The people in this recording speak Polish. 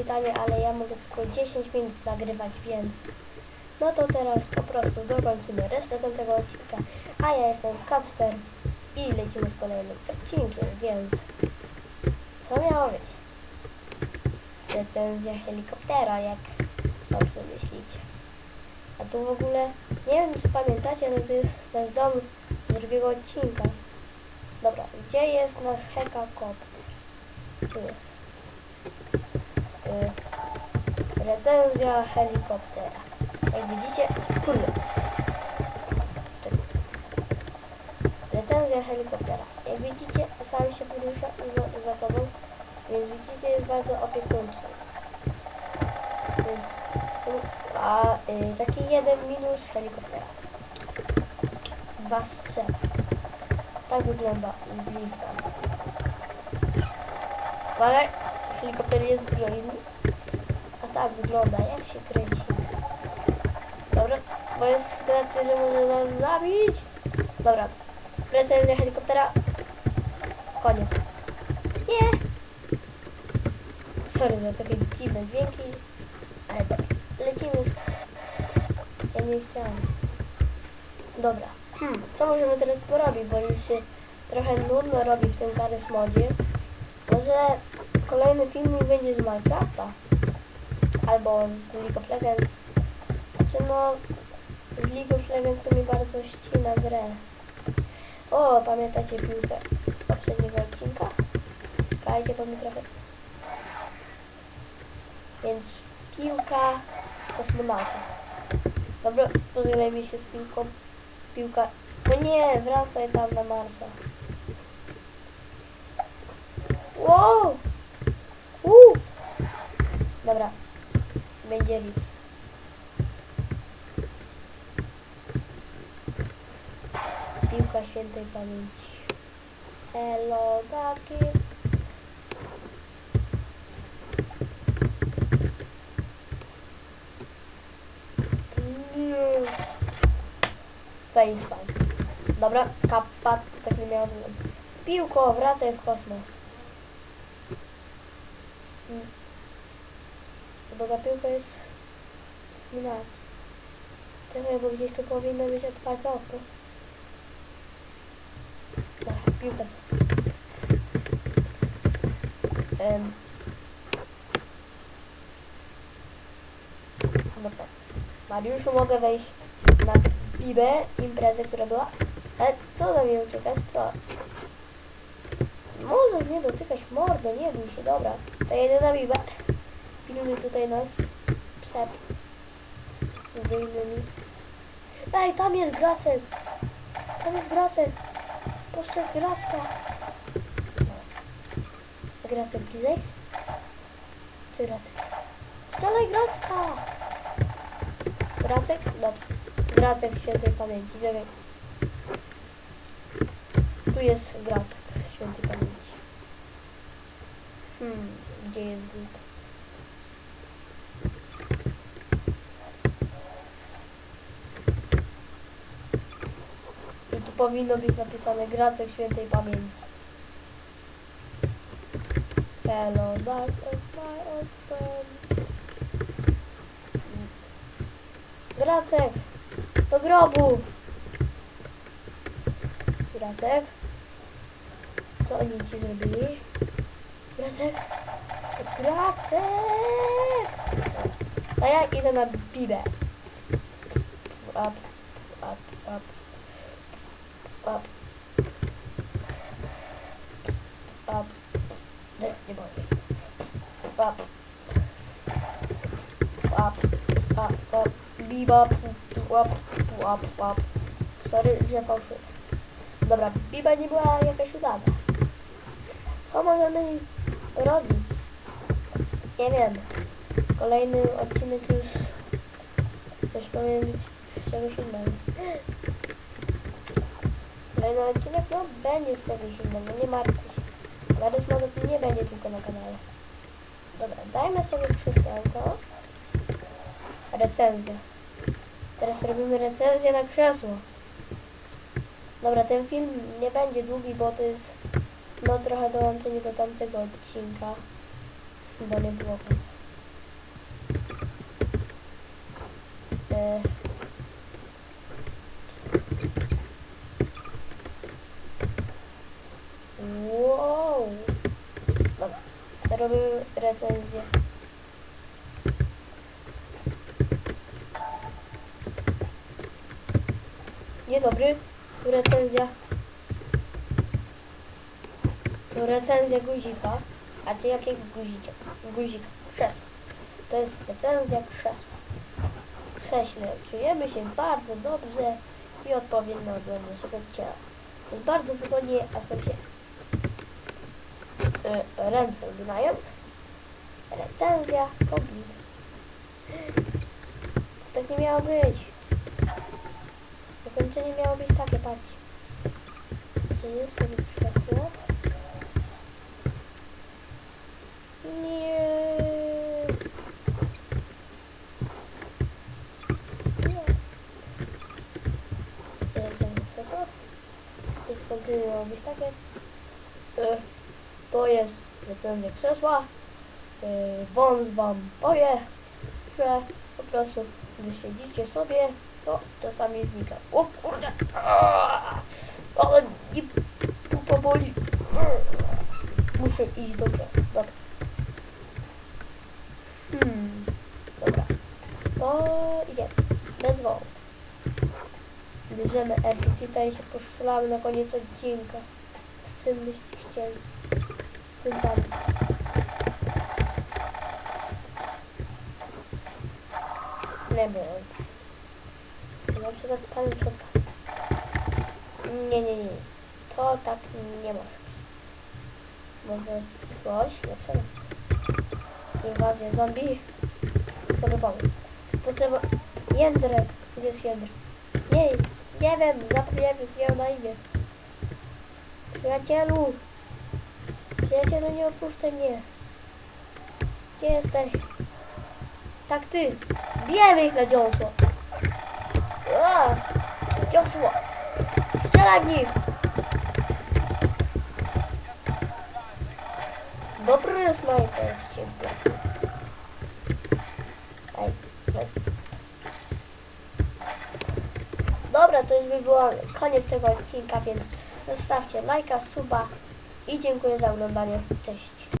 pytanie, ale ja mogę tylko 10 minut nagrywać, więc no to teraz po prostu dokończymy resztę tego odcinka. A ja jestem Kacper i lecimy z kolejnym odcinkiem, więc co miało być? Recenzja helikoptera, jak dobrze myślicie. A tu w ogóle, nie wiem czy pamiętacie, ale to jest nasz dom z drugiego odcinka. Dobra, gdzie jest nasz helikopter? Tu jest. Y, recenzja helikoptera. Jak widzicie, kurde. Recenzja helikoptera. Jak widzicie, sam się porusza za, za tobą, więc widzicie, jest bardzo opiekuńczy. A y, taki jeden minus helikoptera. Dwa strzel. Tak wygląda bliska. Ale helikopter jest zbrojny. A tak wygląda, jak się kręci. Dobra, bo jest sytuacja, że może nas zabić. Dobra, recenzja helikoptera. Koniec. Nie! Sorry za takie dziwne dźwięki. Ale dobra, lecimy z... Ja nie chciałam. Dobra, hmm, co możemy teraz porobić, bo już się trochę nudno robi w tym Garys modzie. Może kolejny filmik będzie z Minecrafta. Albo z League of Legends. Znaczy no, z League of Legends to mi bardzo ścina grę. O, pamiętacie piłkę z poprzedniego odcinka? Czekajcie, bo mi trochę... Więc piłka kosmonauta. Dobra, pożegnajmy się z piłką. Piłka... No nie, wracaj tam na Marsa. Wow! Dobra. Będzie lips. Piłka świętej pamięci. Hello, taki. Facepalm. Dobra, kappa, tak nie wyglądać. Piłko, wracaj w kosmos. Bo ta piłka jest... Nie Czekaj, bo gdzieś tu powinno być otwarte oko. Dobra, piłka. Um. Dobra. Mariuszu, mogę wejść na Bibę, imprezę, która była. Ale co do mnie uciekasz, co? Może nie dotykać mordo, nie bój się, dobra. To jedę na Bibę. Pilnuj tutaj nas przed innymi. Ej, tam jest Gracek! Tam jest Gracek! Postrzeg Gracka! Gracek bliżej? Czy Gracek? Strzelaj Gracka! Gracek? Dobrze. Gracek świętej pamięci. Czekaj. Tu jest Gracek świętej pamięci. Hmm, gdzie jest Gracek? Powinno być napisane Gracek świętej pamięci. Hello, darkness, my old friend. Gracek! Do grobu! Gracek? Co oni ci zrobili? Gracek? Gracek! A ja idę na bibę. Up, up. Nie, nie mogę. Up. Up, up, up. Bebop, up, up, up. Sorry, że fałszywe. Dobra, biba nie była jakaś udana. Co możemy robić? Nie wiem. Kolejny odcinek już też powinien być z czegoś innego kolejny odcinek, no będzie z tego zimnego, nie martw się. Ale rozmowów nie będzie tylko na kanale. Dobra, dajmy sobie krzesełko. Recenzja. Teraz robimy recenzję na krzesło. Dobra, ten film nie będzie długi, bo to jest no trochę dołączenie do tamtego odcinka, bo nie było końca. E, robimy recenzję. Dzień dobry, tu recenzja. Tu recenzja guzika. A czy jakiego guzika? Guzik krzesła. To jest recenzja krzesła. Krześle. Czujemy się bardzo dobrze i odpowiednio do naszego ciała. Jest bardzo wygodnie, aż nam się y, ręce uginają. Recenzja kobiet. Tak nie miało być. Zakończenie miało być takie, patrz. Czy jest sobie. Nie. Recenzja krzesła. I zakończenie miało być takie. Y, To jest recenzja krzesła. Y, Wąs wam powie, że po prostu gdy siedzicie sobie, to czasami znika. O kurde! Aaaa! Ale nie powoli. Muszę iść do krzesła. Dobra. Hmm. Dobra. To idziemy. Bez wołu. Bierzemy Epicita i się poszlamy na koniec odcinka. Z czym byście chcieli? Z tym tam. Nie wiem. Na przykład z panem Czotka. Nie, nie, nie. To tak nie może być. Może coś lepszego. Inwazja zombie. To by pomóc. Potrzeba... Jędrek. Gdzie jest Jędrek? Nie, nie wiem. Zapomniałem jak miał na imię. Przyjacielu. Przyjacielu, nie opuszczaj mnie. Gdzie jesteś? Tak ty. Bijemy ich na dziąsło. A, Dziąsło. Strzelaj w nich. Dobry snajper z ciebie. Dobra, to już by było koniec tego odcinka, więc zostawcie lajka, suba i dziękuję za oglądanie. Cześć.